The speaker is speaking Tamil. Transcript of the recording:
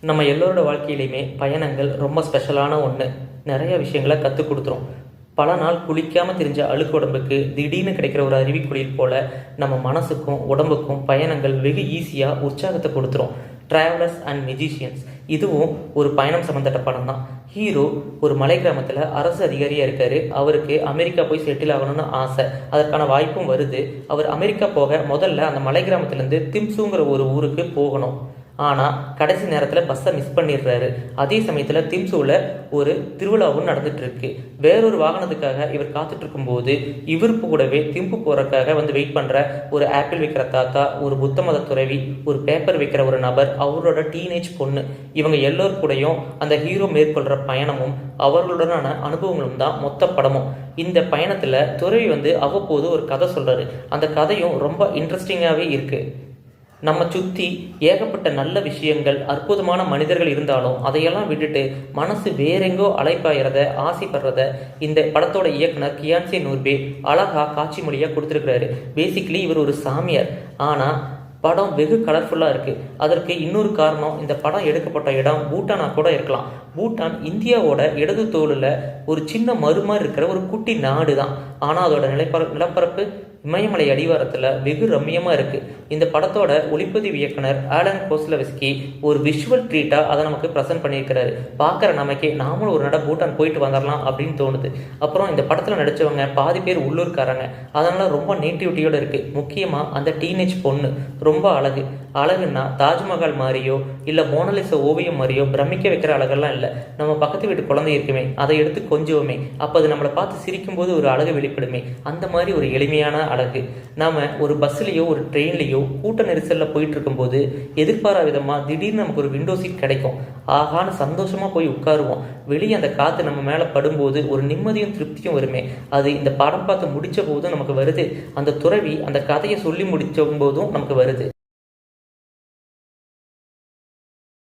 நம்ம எல்லோரோட வாழ்க்கையிலையுமே பயணங்கள் ரொம்ப ஸ்பெஷலான ஒன்று நிறைய விஷயங்களை கற்றுக் கொடுத்துரும். பல நாள் குளிக்காமல் தெரிஞ்ச அழுக்கு உடம்புக்கு திடீர்னு கிடைக்கிற ஒரு அருவிக்குளிர் போல நம்ம மனசுக்கும் உடம்புக்கும் பயணங்கள் வெகு ஈஸியாக உற்சாகத்தை கொடுத்துரும். ட்ராவலர்ஸ் அண்ட் மெஜிஷியன்ஸ் இதுவும் ஒரு பயணம் சம்மந்தப்பட்ட படம் தான். ஹீரோ ஒரு மலை கிராமத்தில் அரசு அதிகாரியாக இருக்காரு. அவருக்கு அமெரிக்கா போய் செட்டில் ஆகணும்னு ஆசை. அதற்கான வாய்ப்பும் வருது. அவர் அமெரிக்கா போக முதல்ல அந்த மலை கிராமத்துலேருந்து திம்சுங்கிற ஒரு ஊருக்கு போகணும். ஆனால் கடைசி நேரத்தில் பஸ்ஸை மிஸ் பண்ணிடுறாரு. அதே சமயத்தில் திம்சூவில் ஒரு திருவிழாவும் நடந்துகிட்ருக்கு வேறொரு வாகனத்துக்காக இவர் காத்துட்டு இவருக்கு இவர் கூடவே திம்பு போகிறக்காக வந்து வெயிட் பண்ணுற ஒரு ஆப்பிள் விற்கிற தாத்தா ஒரு புத்த மத துறவி ஒரு பேப்பர் விற்கிற ஒரு நபர் அவரோட டீனேஜ் பொண்ணு. இவங்க எல்லோர் கூடயும் அந்த ஹீரோ மேற்கொள்கிற பயணமும் அவர்களுடனான அனுபவங்களும் தான் மொத்த படமும். இந்த பயணத்தில் துறவி வந்து அவ்வப்போது ஒரு கதை சொல்கிறாரு அந்த கதையும் ரொம்ப இன்ட்ரெஸ்டிங்காகவே இருக்குது நம்ம சுற்றி ஏகப்பட்ட நல்ல விஷயங்கள் அற்புதமான மனிதர்கள் இருந்தாலும் அதையெல்லாம் விட்டுட்டு மனசு வேறெங்கோ அலைப்பாயிறத ஆசைப்படுறத இந்த படத்தோட இயக்குனர் கியான்சி நூர்பே அழகா காட்சி மொழியாக கொடுத்துருக்கிறாரு. பேசிக்கலி இவர் ஒரு சாமியார். ஆனால் படம் வெகு கலர்ஃபுல்லாக இருக்குது அதற்கு இன்னொரு காரணம் இந்த படம் எடுக்கப்பட்ட இடம் பூட்டானாக கூட இருக்கலாம். பூட்டான் இந்தியாவோட இடது தோளில் ஒரு சின்ன மறுமாறு இருக்கிற ஒரு குட்டி நாடு தான் ஆனால் அதோட நிலப்பர நிலப்பரப்பு இமயமலை அடிவாரத்தில் வெகு ரம்மியமாக இருக்குது இந்த படத்தோட ஒளிப்பதிவு இயக்குனர் ஆலன் கோஸ்லவிஸ்கி ஒரு விஷுவல் ட்ரீட்டாக அதை நமக்கு ப்ரெசென்ட் பண்ணியிருக்கிறாரு. பார்க்குற நமக்கே நாமளும் ஒரு நட பூட்டான் போயிட்டு வந்துடலாம் அப்படின்னு தோணுது. அப்புறம் இந்த படத்தில் நடித்தவங்க பாதி பேர் உள்ளூர்காரங்க. அதனால் ரொம்ப நேட்டிவிட்டியோடு இருக்குது முக்கியமாக அந்த டீனேஜ் பொண்ணு. ரொம்ப அழகு. அழகுன்னா தாஜ்மஹால் மாதிரியோ இல்லை மோனலிச ஓவியம் மாதிரியோ பிரமிக்க வைக்கிற அழகெல்லாம் இல்லை. நம்ம பக்கத்து வீட்டு குழந்தை இருக்குமே அதை எடுத்து கொஞ்சுவோமே. அப்போ அது நம்மளை பார்த்து சிரிக்கும்போது ஒரு அழகு வெளிப்படுமே. அந்த மாதிரி ஒரு எளிமையான அழகு நாம ஒரு பஸ்லேயோ ஒரு ட்ரெயின்லேயோ கூட்ட நெரிசலில் போயிட்டு இருக்கும்போது எதிர்பாரா விதமாக திடீர்னு நமக்கு ஒரு விண்டோ சீட் கிடைக்கும். ஆகான்னு சந்தோஷமாக போய் உட்காருவோம். வெளியே அந்த காற்று நம்ம மேலே படும்போது ஒரு நிம்மதியும் திருப்தியும் வருமே. அது இந்த படம் பார்த்து முடிச்ச போதும் நமக்கு வருது. அந்த துறவி அந்த கதையை சொல்லி முடித்த போதும் நமக்கு வருது.